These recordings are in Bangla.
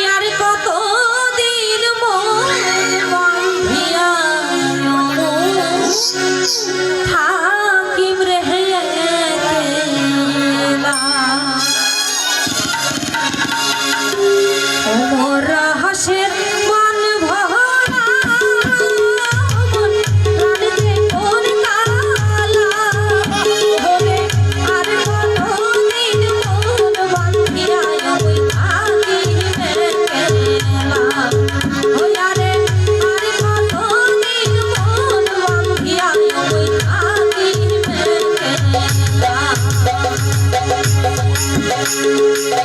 হরিয়ার কত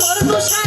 জীবন করব